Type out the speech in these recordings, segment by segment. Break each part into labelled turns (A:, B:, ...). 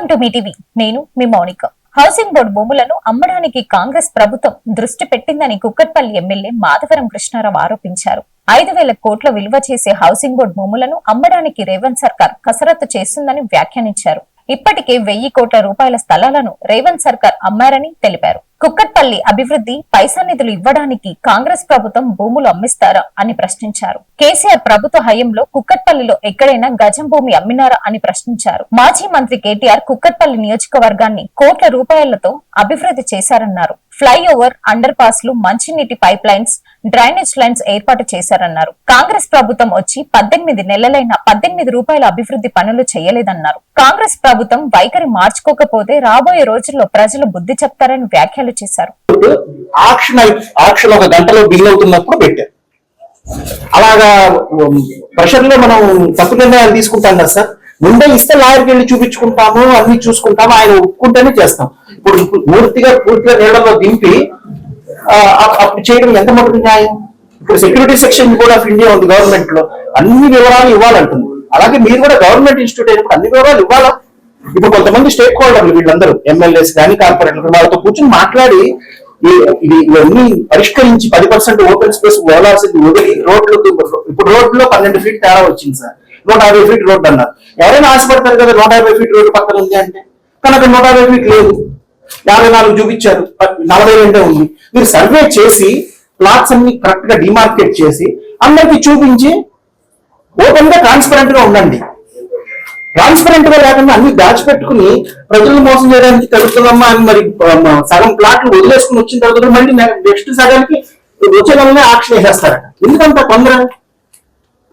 A: Welcome to me TV నేను మీ Mounika. Housing board భూములను అమ్మడానికి కాంగ్రెస్ ప్రభుత్వం దృష్టి పెట్టిందని కుక్కట్పల్లి ఎమ్మెల్యే మాధవరం కృష్ణారావు ఆరోపించారు. ఐదు వేల కోట్ల విలువ చేసే హౌసింగ్ బోర్డు భూములను అమ్మడానికి రేవంత్ సర్కార్ కసరత్తు చేస్తుందని వ్యాఖ్యానించారు. ఇప్పటికే వెయ్యి కోట్ల రూపాయల స్థలాలను రేవంత్ సర్కార్ అమ్మారని తెలిపారు. కుక్కట్పల్లి అభివృద్ధి పైసా నిధులు ఇవ్వడానికి కాంగ్రెస్ ప్రభుత్వం భూములు అమ్మిస్తారా అని ప్రశ్నించారు. కేసీఆర్ ప్రభుత్వ హయంలో కుక్కట్పల్లిలో ఎక్కడైనా గజం భూమి అమ్మినారా అని ప్రశ్నించారు. మాజీ మంత్రి కేటీఆర్ కుక్కట్పల్లి నియోజకవర్గాన్ని కోట్ల రూపాయలతో అభివృద్ధి చేశారన్నారు. ఫ్లైఓవర్ అండర్ పాస్లు మంచినీటి పైప్ లైన్స్ డ్రైనేజ్ లైన్స్ ఏర్పాటు చేశారన్నారు. కాంగ్రెస్ ప్రభుత్వం వచ్చి పద్దెనిమిది నెలలైన పద్దెనిమిది రూపాయల అభివృద్ధి పనులు చేయలేదన్నారు. కాంగ్రెస్ ప్రభుత్వం వైఖరి మార్చుకోకపోతే రాబోయే రోజుల్లో ప్రజలు బుద్ధి చెప్తారని వ్యాఖ్యలు చేశారు.
B: ఆక్షన్ ఆక్షన్ ఒక గంటలో అవుతున్నప్పుడు పెట్టారు. అలాగా ప్రెషర్లో మనం తప్పు నిర్ణయాలు తీసుకుంటాం కదా సార్. ముందే ఇస్తే లాయర్కి వెళ్ళి చూపించుకుంటాము అన్ని చూసుకుంటాము ఆయన ఒప్పుకుంటేనే చేస్తాం. ఇప్పుడు పూర్తిగా పూర్తిగా నీళ్ళలో దింపి అప్- అప్పుడు చేయడం ఎంత మటుకు న్యాయం? ఇప్పుడు సెక్యూరిటీ సెక్షన్ కూడా ఆఫ్ ఇండియా ఉంది గవర్నమెంట్లో అన్ని వివరాలు ఇవ్వాలంటుంది. అలాగే మీరు కూడా గవర్నమెంట్ ఇన్స్టిట్యూట్ అయినప్పుడు అన్ని వివరాలు ఇవ్వాలా? ఇప్పుడు కొంతమంది స్టేక్ హోల్డర్లు వీళ్ళందరూ ఎమ్మెల్యేస్ కానీ కార్పొరేట్లు వాళ్ళతో కూర్చొని మాట్లాడి ఇది ఇవన్నీ పరిష్కరించి పది పర్సెంట్ ఓపెన్ స్పేస్ వదలాల్సింది వదిలి రోడ్లు ఇప్పుడు రోడ్లో పన్నెండు ఫీట్ తేడా వచ్చింది సార్. నూట యాభై ఫీట్ రోడ్ అన్నారు. ఎవరైనా ఆశపడతారు కదా నూట యాభై ఫీట్ రోడ్డు పక్కన ఉంది అంటే? కానీ అక్కడ నూట యాభై ఫీట్ లేదు. యాభై నాలుగు చూపించారు నలభై రెండే ఉంది. మీరు సర్వే చేసి ప్లాట్స్ అన్ని కరెక్ట్గా డిమార్కెట్ చేసి అందరికి చూపించి ఓపెన్గా ట్రాన్స్పరెంట్గా ఉండండి. ట్రాన్స్పరెంట్గా లేకుండా అన్ని దాచిపెట్టుకుని ప్రజలను మోసం చేయడానికి తెలుస్తుందమ్మా అని మరి సగం ప్లాట్లు వదిలేసుకుని వచ్చిన తర్వాత మళ్ళీ నెక్స్ట్ సగానికి వచ్చే నెలనే ఆక్షన్ వేసేస్తారట. ఎందుకంత తొందర?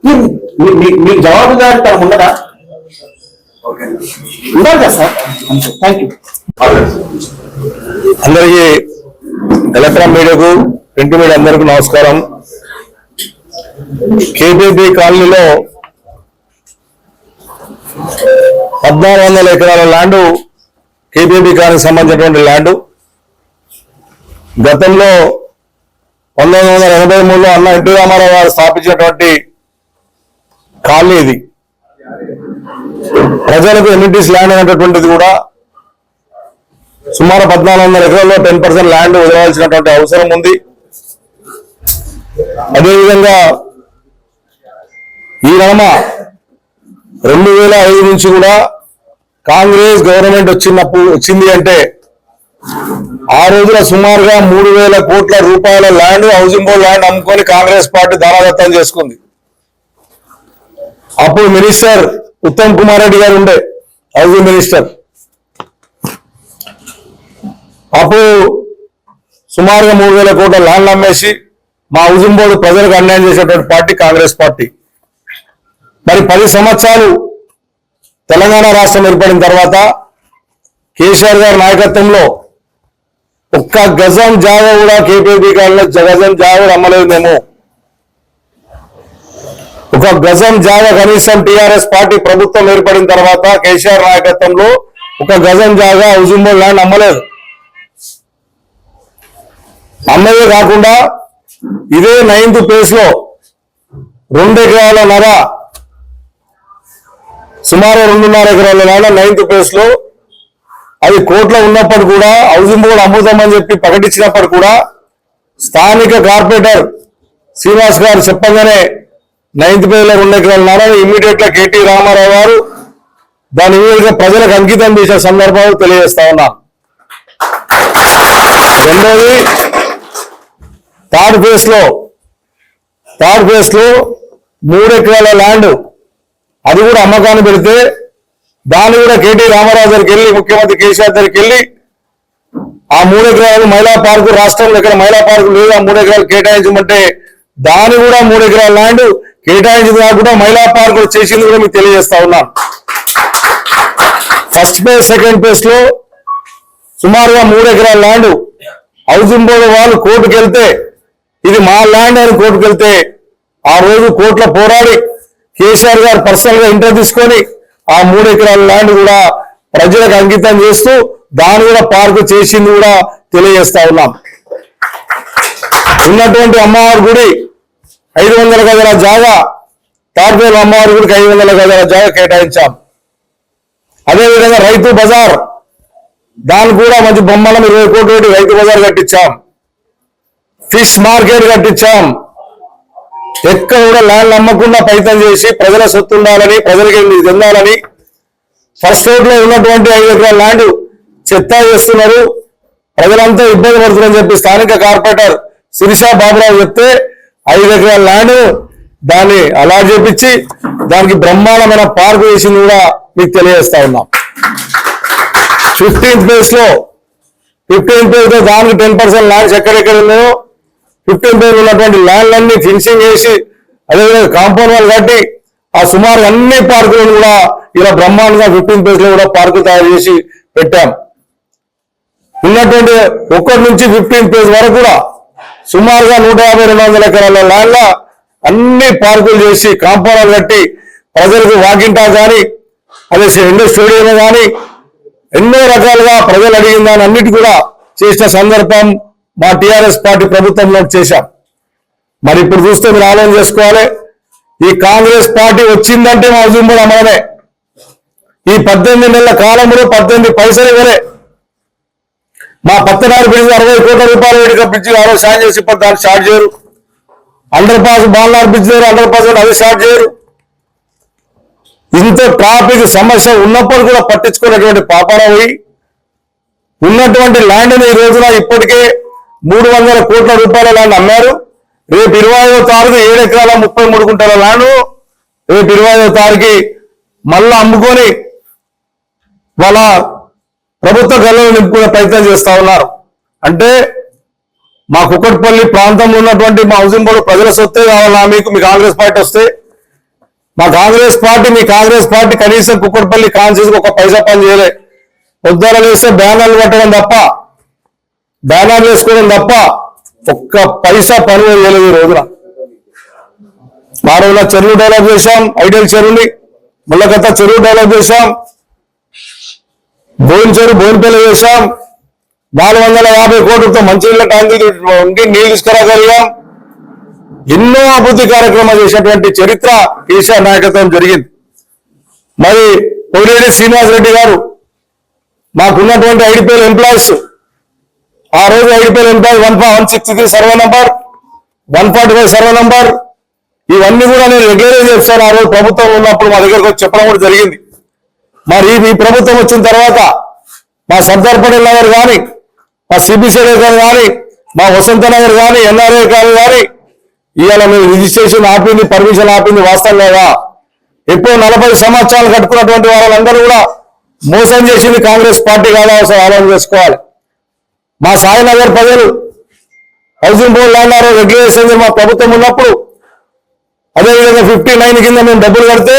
B: మీ- మీ- మీకు జవాబుదారి ఉండదా ఉండాలి కదా సార్? అంతే. థ్యాంక్ యూ
C: అందరికీ ఎలక్ట్రాన్ మీడియాకు ప్రింట్ మీడియా అందరికీ నమస్కారం. కేబీబీ కాలనీలో పద్నాలుగు వందల ఎకరాల ల్యాండ్ కేబీబీ కాలనీకి సంబంధించినటువంటి ల్యాండ్. గతంలో పంతొమ్మిది వందల ఎనభై మూడులో అన్న ఎన్టీ రామారావు గారు స్థాపించినటువంటి కాలనీ ఇది. ప్రజలకు ఎమ్యూనిటీస్ ల్యాండ్ అనేటటువంటిది కూడా సుమారు పద్నాలుగు వందల ఎకరాల్లో టెన్ పర్సెంట్ ల్యాండ్ వదలవలసినటువంటి అవసరం ఉంది. అదేవిధంగా ఈ రమ రెండు వేల ఐదు నుంచి కూడా కాంగ్రెస్ గవర్నమెంట్ వచ్చినప్పుడు వచ్చింది అంటే ఆ రోజున సుమారుగా మూడు వేల కోట్ల రూపాయల ల్యాండ్ హౌసింగ్ బోర్డ్ ల్యాండ్ అమ్ముకొని కాంగ్రెస్ పార్టీ దానాదత్తం చేసుకుంది. అప్పుడు మినిస్టర్ ఉత్తమ్ కుమార్ రెడ్డి గారు ఉండే హౌసింగ్ మినిస్టర్. అప్పుడు సుమారుగా మూడు వేల కోట్ల ల్యాండ్ అమ్మేసి మా హౌసింగ్ బోర్డు ప్రజలకు అన్యాయం చేసేటువంటి పార్టీ కాంగ్రెస్ పార్టీ. మరి పది సంవత్సరాలు తెలంగాణ రాష్ట్రం ఏర్పడిన తర్వాత కేసీఆర్ గారి నాయకత్వంలో ఒక్క గజం జాగ కూడా కేపీపీ కాలంలో గజం జాగ కూడా అమ్మలేదు మేము. ఒక గజం జాగ కనీసం టిఆర్ఎస్ పార్టీ ప్రభుత్వం ఏర్పడిన తర్వాత కేసీఆర్ నాయకత్వంలో ఒక గజం జాగ హౌసింగ్ ల్యాండ్ అమ్మలేదు. అమ్మదే కాకుండా ఇదే నైన్త్ ప్లేస్లో రెండు ఎకరాల నర సుమారు రెండున్నర ఎకరాల నర నైన్త్ ప్లేస్లో అది కోర్టులో ఉన్నప్పుడు కూడా హౌసింగ్ బోర్డు అమ్ముదామని చెప్పి ప్రకటించినప్పుడు కూడా స్థానిక కార్పొరేటర్ శ్రీనివాస్ గారు చెప్పగానే నైన్త్ పేజ్లో రెండు ఎకరాల నర ఇమ్మీడియట్గా కేటీ రామారావు గారు దాని ఇమీడియట్ ప్రజలకు అంకితం చేసే సందర్భాలు తెలియజేస్తా ఉన్నాను రెండోది థర్డ్ ఫేజ్లో థర్డ్ ఫేజ్లో మూడు ఎకరాల ల్యాండ్ అది కూడా అమ్మకాన్ని పెడితే దాన్ని కూడా కేటీ రామారావు దగ్గరికి వెళ్ళి ముఖ్యమంత్రి కేసీఆర్ దగ్గరికి వెళ్ళి ఆ మూడు ఎకరాలు మహిళా పార్కు రాష్ట్రంలో ఇక్కడ మహిళా పార్కు లేదు ఆ మూడు ఎకరాలు కేటాయించమంటే దాని కూడా మూడు ఎకరాల ల్యాండ్ కేటాయించింది కాకుండా మహిళా పార్క్ చేసింది కూడా మీకు తెలియజేస్తా ఉన్నాను ఫస్ట్ ఫేజ్ సెకండ్ ఫేజ్లో సుమారుగా మూడు ఎకరాల ల్యాండ్. హౌసింగ్ బోర్డు వాళ్ళు కోర్టుకు వెళ్తే ఇది మా ల్యాండ్ అని కోర్టుకు వెళ్తే ఆ రోజు కోర్టులో పోరాడి కేసీఆర్ గారు పర్సనల్గా ఇంటర్ తీసుకొని ఆ మూడు ఎకరాల ల్యాండ్ కూడా ప్రజలకు అంకితం చేస్తూ దాన్ని కూడా పార్కు చేసింది కూడా తెలియజేస్తా ఉన్నాం. ఉన్నటువంటి అమ్మవారి గుడి ఐదు వందల గదుల జాగా తాడ్పేలు అమ్మవారి గుడికి ఐదు వందల గదుల జాగా కేటాయించాం. అదేవిధంగా రైతు బజార్ దాని కూడా మంచి బొమ్మలం ఇరవై కోట్ల పెట్టి రైతు బజార్ కట్టించాం. ఫిష్ మార్కెట్ కట్టించాం. ఎక్కడ కూడా ల్యాండ్ అమ్మకుండా ప్రయత్నం చేసి ప్రజల సొత్తు ఉండాలని ప్రజలకి ఇది చెందాలని ఫస్ట్ రోడ్లో ఉన్నటువంటి ఐదు ఎకరాల ల్యాండ్ చెత్త చేస్తున్నారు. ప్రజలంతా ఇబ్బంది పడుతున్నారని చెప్పి స్థానిక కార్పొరేటర్ శిరీష బాబురావు చెప్తే ఐదు ఎకరాల ల్యాండ్ దాన్ని అలా చేపించి దానికి బ్రహ్మాండమైన పార్క్ వేసింది కూడా మీకు తెలియజేస్తా ఉన్నాం. ఫిఫ్టీన్త్ ప్లేస్లో ఫిఫ్టీన్త్ ప్లేస్లో దానికి టెన్ పర్సెంట్ ల్యాండ్స్ ఎక్కడెక్కడ ఉన్నాయో ఫిఫ్టీన్ ప్లేస్ ఉన్నటువంటి ల్యాండ్లన్నీ ఫినిషింగ్ చేసి అదేవిధంగా కాంపౌండ్ వాళ్ళు కట్టి ఆ సుమారు అన్ని పార్కులను కూడా ఇలా బ్రహ్మాండంగా ఫిఫ్టీన్ ప్లేస్లో కూడా పార్కులు తయారు చేసి పెట్టాం. ఉన్నటువంటి ఒక్కటి నుంచి ఫిఫ్టీన్ ప్లేస్ వరకు కూడా సుమారుగా నూట యాభై రెండు వందల ఎకరాల ల్యాండ్ల అన్ని పార్కులు చేసి కాంపౌండ్ కట్టి ప్రజలకు వాకింటా కానీ అదే ఎన్నో స్టేడియం కానీ ఎన్నో రకాలుగా ప్రజలు అడిగిన దాని అన్నిటి కూడా చేసిన సందర్భం మా టిఆర్ఎస్ పార్టీ ప్రభుత్వంలో చేశాం. మరి ఇప్పుడు చూస్తే మీరు ఆలోచన చేసుకోవాలి. ఈ కాంగ్రెస్ పార్టీ వచ్చిందంటే మా హుజూంబుడు అమ్మడమే ఈ పద్దెనిమిది నెలల కాలంలో పద్దెనిమిది పైసలు ఇవ్వలే మా పత్తనాడు బ్రిడ్జ్ అరవై కోట్ల రూపాయలు వేడి బ్రిడ్జ్ ఆ రోజు సాయం చేసి ఇప్పుడు దాన్ని స్టార్ట్ చేయరు. అండర్ పాస్ బాలనాడు బ్రిడ్జ్ దగ్గర అండర్ పాస్ కూడా అది స్టార్ట్ చేయరు. ఇంత ట్రాఫిక్ సమస్య ఉన్నప్పుడు కూడా పట్టించుకున్నటువంటి పాపారావి ఉన్నటువంటి ల్యాండ్ని ఈ రోజున ఇప్పటికే మూడు వందల కోట్ల రూపాయల ల్యాండ్ అమ్మారు. రేపు ఇరవై ఐదో తారీఖు ఏడు ఎకరాల ముప్పై మూడు గుంటల ల్యాండ్ రేపు ఇరవై ఐదో తారీఖు మళ్ళా అమ్ముకొని వాళ్ళ ప్రభుత్వ గల్లను నింపుకునే ప్రయత్నం చేస్తా ఉన్నారు. అంటే మా కుక్కట్పల్లి ప్రాంతంలో ఉన్నటువంటి మా హౌసింగ్ బోర్డు ప్రజల సొత్తే కావాలా మీకు? మీ కాంగ్రెస్ పార్టీ వస్తే? మా కాంగ్రెస్ పార్టీ మీ కాంగ్రెస్ పార్టీ కనీసం కుక్కట్పల్లి కాన్సెన్స్ ఒక పైసా పని చేయలే. పొద్దున వేస్తే బ్యానర్లు కట్టడం తప్ప బ్యానర్లు వేసుకోవడం తప్ప ఒక్క పైసా పని చేయలేదు ఈ రోజున. మా రోజున చెరువు డెవలప్ చేశాం ఐడియల్ చెరువుని ముళ్ళకత్త చెరువు డెవలప్ చేశాం. భోజనం భోజనపల్లి బోయినపల్లి చేశాం. నాలుగు వందల యాభై కోట్లతో మంచినీళ్ళ ట్యాంకులు ఉండి నీళ్ళు తీసుకురాగలిగాం. ఎన్నో అభివృద్ధి కార్యక్రమాలు చేసినటువంటి చరిత్ర కేసీఆర్ నాయకత్వం జరిగింది. మరి పొగిరెడ్డి శ్రీనివాసరెడ్డి గారు మాకున్నటువంటి ఐడిపిఎల్ ఎంప్లాయీస్. ఆ రోజు IDPL employee one one sixty three survey number one forty five survey number. ఇవన్నీ కూడా నేను రెగ్యులర్ చేస్తాను. ఆ రోజు ప్రభుత్వం ఉన్నప్పుడు మా దగ్గరకు వచ్చి చెప్పడం కూడా జరిగింది. మరి ఈ ప్రభుత్వం వచ్చిన తర్వాత మా సర్దార్ పటేల్ నగర్ కానీ మా సిబిసి నగర్ కానీ మా వసంత నగర్ కానీ ఎన్ఆర్ఏ కానీ కానీ ఇవాళ మేము రిజిస్ట్రేషన్ ఆపింది పర్మిషన్ ఆపింది వాస్తవం లేదా ఎప్పుడు నలభై సంవత్సరాలు కట్టుకున్నటువంటి వాళ్ళందరూ కూడా మోసం చేసింది కాంగ్రెస్ పార్టీ కాదా అవసరం ఆలోచన చేసుకోవాలి. మా సాయినగర్ ప్రజలు హౌసింగ్ బోర్డు ల్యాండ్ ఆరో రెగ్యులేషన్ మా ప్రభుత్వం ఉన్నప్పుడు అదేవిధంగా ఫిఫ్టీ నైన్ కింద మేము డబ్బులు కడితే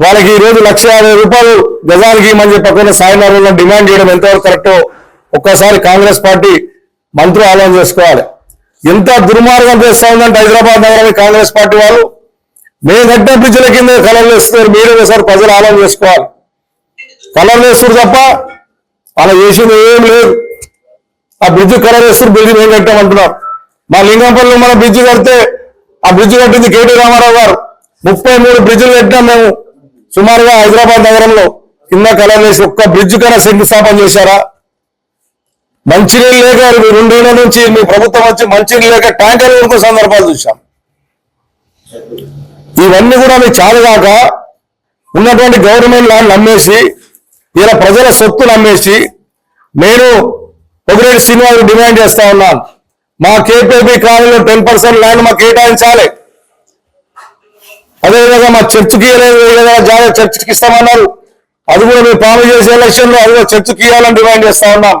C: వాళ్ళకి ఈ రోజు లక్ష యాభై రూపాయలు గజానికి ఇమ్మని పక్కన సాయినగర్లో డిమాండ్ చేయడం ఎంతవరకు కరెక్టో ఒక్కసారి కాంగ్రెస్ పార్టీ మంత్రులు ఆలోచన చేసుకోవాలి. ఎంత దుర్మార్గం చేస్తా ఉందంటే హైదరాబాద్ నగరానికి కాంగ్రెస్ పార్టీ వాళ్ళు. మేము కట్టిన బ్రిడ్జ్ల కింద కలర్లు వేస్తున్నారు. మీరు ఒకసారి ప్రజలు ఆలోచన చేసుకోవాలి. కలర్లు వేస్తారు తప్ప అలా చేసింది ఏం లేదు. ఆ బ్రిడ్జ్ కలర్ వేస్తారు బ్రిడ్జ్ మేము కట్టామంటున్నారు మా లింగంపల్లిలో మన బ్రిడ్జ్ కడితే ఆ బ్రిడ్జ్ కట్టింది కేటీ రామారావు గారు. ముప్పై మూడు బ్రిడ్జ్లు కట్టినాం మేము. సుమారుగా హైదరాబాద్ నగరంలో కింద కలర్ వేసి ఒక్క బ్రిడ్జ్ కన్నా శంకుస్థాపన చేశారా? మంచినీళ్ళు లేక మీ రెండేళ్ళ నుంచి మీ ప్రభుత్వం వచ్చి మంచినీళ్ళు లేక ట్యాంకర్లు కొనుక్కో సందర్భాలు చూసాం ఇవన్నీ కూడా మీకు చాలుగాక ఉన్నటువంటి గవర్నమెంట్ ల్యాండ్ నమ్మేసి ఇలా ప్రజల సొత్తు నమ్మేసి నేను పొగిరెడ్డి శ్రీనివాస్ డిమాండ్ చేస్తా ఉన్నాను. మా కేపీపీ కాలనీలో టెన్ పర్సెంట్ ల్యాండ్ మాకు కేటాయించాలి. అదేవిధంగా మా చర్చికి జాగా చర్చికి ఇస్తామన్నారు అది కూడా మేము పాము చేసే ఎలక్షన్లో అది కూడా చర్చికి ఇవ్వాలని డిమాండ్ చేస్తా ఉన్నాం.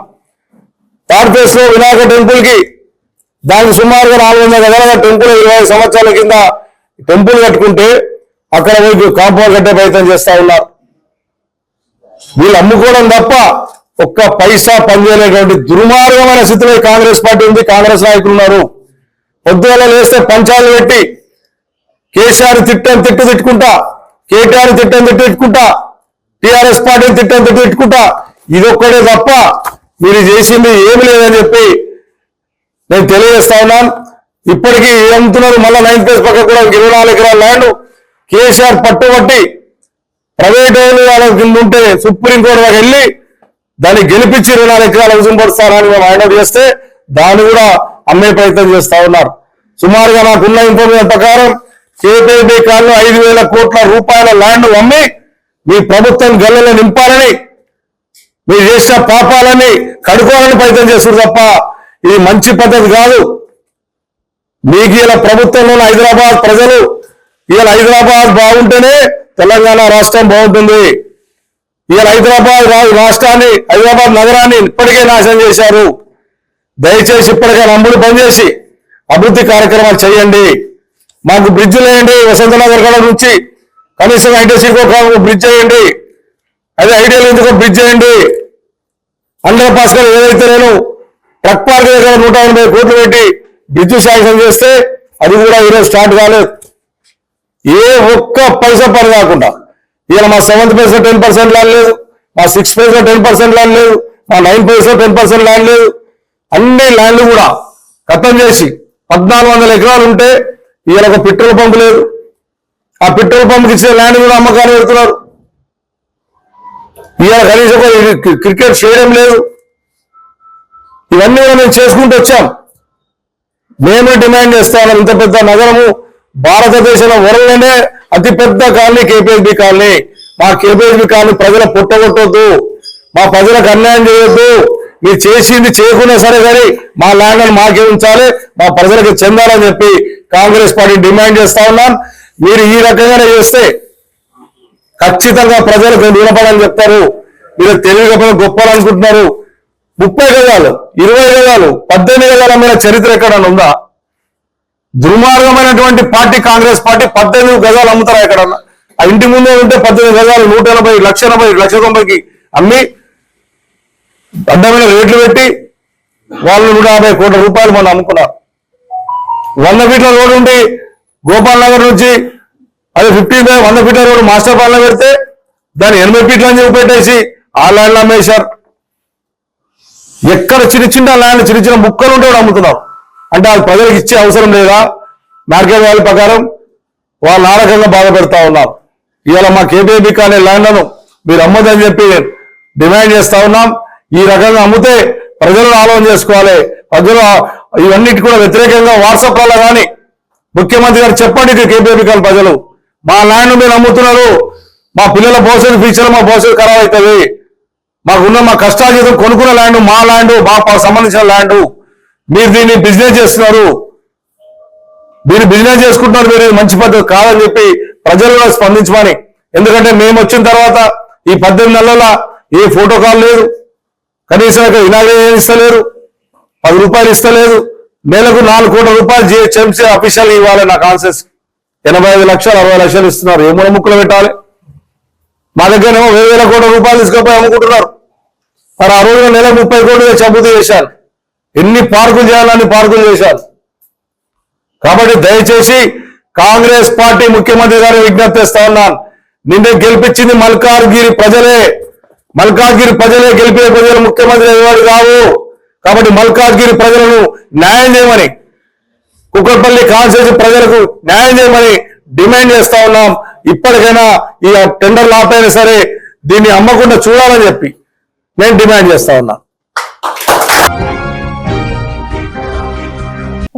C: థర్డ్ ఫేజ్లో వినాయక టెంపుల్కి దానికి సుమారుగా నాలుగు వందల గదాల టెంపుల్ ఇరవై సంవత్సరాల కింద టెంపుల్ కట్టుకుంటే అక్కడ మీకు కాంపౌండ్ కట్టే ప్రయత్నం చేస్తా ఉన్నారు. వీళ్ళు అమ్ముకోవడం తప్ప ఒక్క పైసా పనిచేయలేటువంటి దుర్మార్గమైన స్థితిలో కాంగ్రెస్ పార్టీ ఉంది కాంగ్రెస్ నాయకులు ఉన్నారు. పొద్దుగల లేస్తే పంచాలు పెట్టి కేసీఆర్ తిట్టని తిట్టు తిట్టుకుంటా కేటీఆర్ తిట్టని తిట్టు తిట్టుకుంటా టిఆర్ఎస్ పార్టీని తిట్టని తిట్టు తిట్టుకుంటా ఇదొక్కడే తప్ప మీరు చేసింది ఏమి లేదని చెప్పి నేను తెలియజేస్తా ఉన్నాను. ఇప్పటికీ ఏమంటున్నారు? మళ్ళీ నైన్త్ ప్లేస్ పక్క కూడా ఇరవై నాలుగు ఎకరాల ల్యాండ్ కేసీఆర్ పట్టుబట్టి ప్రైవేట్ వాళ్ళు వాళ్ళ కింద ఉంటే సుప్రీంకోర్టు దాకా వెళ్ళి దాన్ని గెలిపించి ఇరవై నాలుగు ఎకరాల రుజువు పరుస్తారని మేము ఆయన చేస్తే దాన్ని కూడా అమ్మే ప్రయత్నం చేస్తా ఉన్నారు. సుమారుగా నాకున్న ఇన్ఫర్మేషన్ ప్రకారం కేపీబీ కాళ్ళు ఐదు వేల కోట్ల రూపాయల ల్యాండ్ అమ్మి మీ ప్రభుత్వం గల్లెలో నింపాలని మీరు చేసిన పాపాలని కడుకోవాలని ప్రయత్నం చేస్తారు తప్ప ఇది మంచి పద్ధతి కాదు. మీకు ఇలా ప్రభుత్వంలో హైదరాబాద్ ప్రజలు ఇలా హైదరాబాద్ బాగుంటేనే తెలంగాణ రాష్ట్రం బాగుంటుంది. ఇలా హైదరాబాద్ రాష్ట్రాన్ని హైదరాబాద్ నగరాన్ని ఇప్పటికే నాశనం చేశారు. దయచేసి ఇప్పటికే నమ్ముడు పనిచేసి అభివృద్ధి కార్యక్రమాలు చేయండి. మాకు బ్రిడ్జ్ లేయండి వసంతనగర్ కళ నుంచి కనీసం ఐటీసీకి ఒక బ్రిడ్జ్ వేయండి. అదే ఐడియల్ ఎందుకు బ్రిడ్జ్ చేయండి అండర్ పాస్ గారు ఏదైతే నేను ట్రక్ పార్క్ దగ్గర నూట ఎనభై కోట్లు పెట్టి బ్రిడ్జ్ శాంక్షన్ చేస్తే అది కూడా ఈరోజు స్టార్ట్ కాలేదు. ఏ ఒక్క పైసా పని కాకుండా. ఇలా మా సెవెంత్ పైసా టెన్ పర్సెంట్ ల్యాండ్ లేదు మా సిక్స్ పైసా టెన్ పర్సెంట్ ల్యాండ్ లేదు మా నైన్ పైసా టెన్ పర్సెంట్ ల్యాండ్ లేదు. అన్ని ల్యాండ్లు కూడా ఖతం చేసి పద్నాలుగు వందల ఎకరాలు ఉంటే ఇవాళ ఒక పెట్రోల్ పంప్ లేదు. ఆ పెట్రోల్ పంప్కి ఇచ్చిన ల్యాండ్ కూడా అమ్మకాలు పెడుతున్నారు. ఇవాళ కనీసం క్రికెట్ చేయడం లేదు. ఇవన్నీ కూడా మేము చేసుకుంటూ వచ్చాం. మేమే డిమాండ్ చేస్తాను ఇంత పెద్ద నగరము భారతదేశంలో వరల్డ్లోనే అతి పెద్ద కాలనీ కేపీఎస్బి కాలనీ. మా కేపీఎస్బి కాలనీ ప్రజల పుట్టగొట్టొద్దు. మా ప్రజలకు అన్యాయం చేయొద్దు. మీరు చేసింది చేయకున్నా సరే కానీ మా ల్యాండ్ మాకే ఉంచాలి. మా ప్రజలకు చెందాలని చెప్పి కాంగ్రెస్ పార్టీ డిమాండ్ చేస్తా ఉన్నాం. మీరు ఈ రకంగానే చేస్తే ఖచ్చితంగా ప్రజలకు నిలబడని చెప్తారు. మీరు తెలివిగా గొప్పలు అనుకుంటున్నారు ముప్పై గజాలు ఇరవై గజాలు పద్దెనిమిది గజాల మీద చరిత్ర ఎక్కడన్నా ఉందా? దుర్మార్గమైనటువంటి పార్టీ కాంగ్రెస్ పార్టీ పద్దెనిమిది గజాలు అమ్ముతారా ఎక్కడన్నా? ఆ ఇంటి ముందే ఉంటే పద్దెనిమిది గజాలు నూట ఎనభై లక్ష ఎనభై లక్ష తొంభైకి అమ్మి అడ్డమైన రేట్లు పెట్టి వాళ్ళు నూట యాభై కోట్ల రూపాయలు మనం అమ్ముకున్నారు. వంద ఫీట్ల రోడ్డు ఉండి గోపాల్ నగర్ నుంచి అది ఫిఫ్టీన్ వంద ఫీట్ల రోడ్డు మాస్టర్ ప్లాన్లో పెడితే దాన్ని ఎనభై ఫీట్లు అని చెప్పి పెట్టేసి ఆ ల్యాండ్ అమ్మేశారు. ఎక్కడ చిన్న చిన్న ల్యాండ్ చిన్న చిన్న ముక్కలు ఉంటే కూడా అమ్ముతున్నారు అంటే వాళ్ళు ప్రజలకు ఇచ్చే అవసరం లేదా? మార్కెట్ వాల్యూ ప్రకారం వాళ్ళు ఆ రకంగా బాధ పెడతా ఉన్నారు ఇవాళ మా కేబీబీ కానీ ల్యాండ్లను మీరు అమ్మదని చెప్పి డిమాండ్ చేస్తా ఉన్నాం. ఈ రకంగా అమ్మితే ప్రజలు ఆలోచన చేసుకోవాలి. ప్రజలు ఇవన్నిటి కూడా వ్యతిరేకంగా వాట్సాప్లలో కానీ ముఖ్యమంత్రి గారు చెప్పండి కేబీబీ కాల ప్రజలు. మా ల్యాండ్ మీరు అమ్ముతున్నారు మా పిల్లల భవిష్యత్తు ఫ్యూచర్ మా భవిష్యత్తు ఖరాబ్ అవుతుంది. మాకున్న మా కష్టాజీతం కొనుక్కున్న ల్యాండ్ మా ల్యాండ్ మా ప- సంబంధించిన ల్యాండ్. మీరు దీన్ని బిజినెస్ చేస్తున్నారు. మీరు బిజినెస్ చేసుకుంటున్నారు. మీరు మంచి పద్ధతి కాదని చెప్పి ప్రజలు స్పందించమని. ఎందుకంటే మేము వచ్చిన తర్వాత ఈ పద్దెనిమిది నెలల ఏ ఫోటో కాల్ లేదు. కనీసం ఇక్కడ ఇనాగ్రేషన్ ఇస్తలేరు. పది రూపాయలు ఇస్తలేదు. నెలకు నాలుగు కోట్ల రూపాయలు జిహెచ్ఎంసీ అఫీషియల్ ఇవ్వాలి నా కాన్సెస్ ఎనభై ఐదు లక్షలు అరవై లక్షలు ఇస్తున్నారు. ఏ ముక్కలు పెట్టాలి? మా దగ్గరేమో వెయ్యి వేల కోట్ల రూపాయలు తీసుకుపోయి అమ్ముకుంటున్నారు. మరి ఆ రోజున నెల ముప్పై కోట్లు చంపుతూ అభివృద్ధి చేశారు. ఎన్ని పార్కులు చేయాలని పార్కులు చేశారు. కాబట్టి దయచేసి కాంగ్రెస్ పార్టీ ముఖ్యమంత్రి గారు విజ్ఞప్తి చేస్తా ఉన్నాను. నిన్నే గెలిపించింది మల్కార్గిరి ప్రజలే. మల్కార్గిరి ప్రజలే గెలిపే ప్రజలు ముఖ్యమంత్రి ఎవరు కావు? కాబట్టి మల్కాజ్గిరి ప్రజలను న్యాయం చేయమని కుక్కపల్లి కాన్స్టిట్యూన్సీ ప్రజలకు న్యాయం చేయమని డిమాండ్ చేస్తా ఉన్నాం. ఇప్పటికైనా ఈ టెండర్లు ఆపైనా సరే దీన్ని అమ్మకుండా చూడాలని చెప్పి నేను డిమాండ్ చేస్తా ఉన్నా.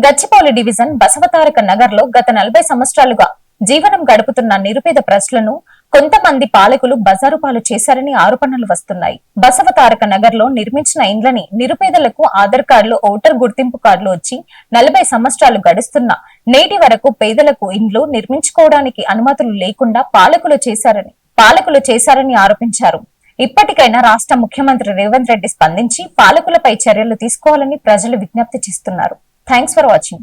A: గచ్చిపౌలి డివిజన్ బసవతారక నగర్లో గత నలభై సంవత్సరాలుగా జీవనం గడుపుతున్న నిరుపేద ప్రజలను కొంతమంది పాలకులు బజారు పాలు చేశారని ఆరోపణలు వస్తున్నాయి. బసవతారక నగర్లో నిర్మించిన ఇండ్లని నిరుపేదలకు ఆధార్ కార్డులు ఓటర్ గుర్తింపు కార్డులు వచ్చి నలభై సంవత్సరాలు గడుస్తున్నా నేటి వరకు పేదలకు ఇండ్లు నిర్మించుకోవడానికి అనుమతులు లేకుండా పాలకులు చేశారని పాలకులు చేశారని ఆరోపించారు. ఇప్పటికైనా రాష్ట్ర ముఖ్యమంత్రి రేవంత్ రెడ్డి స్పందించి పాలకులపై చర్యలు తీసుకోవాలని ప్రజలు విజ్ఞప్తి చేస్తున్నారు. Thanks for watching.